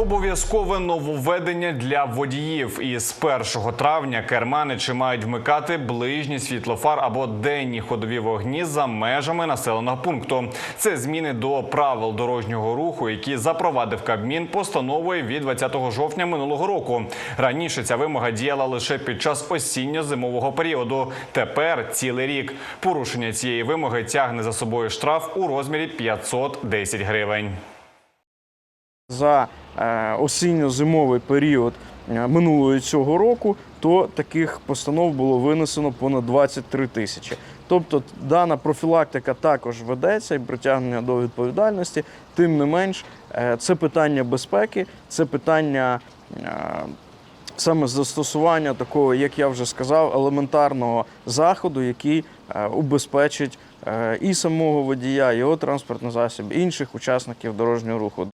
Обов'язкове нововведення для водіїв. Із 1 травня керманичі мають вмикати ближні світлофар або денні ходові вогні за межами населеного пункту. Це зміни до правил дорожнього руху, які запровадив Кабмін постановою від 20 жовтня минулого року. Раніше ця вимога діяла лише під час осінньо-зимового періоду. Тепер цілий рік. Порушення цієї вимоги тягне за собою штраф у розмірі 510 гривень. За е, осінньо-зимовий період е, минулого цього року, то таких постанов було винесено понад 23 тисячі. Тобто дана профілактика також ведеться і притягнення до відповідальності. Тим не менш, е, це питання безпеки, це питання. Саме застосування такого, як я вже сказав, елементарного заходу, який убезпечить і самого водія, його транспортний засіб, інших учасників дорожнього руху.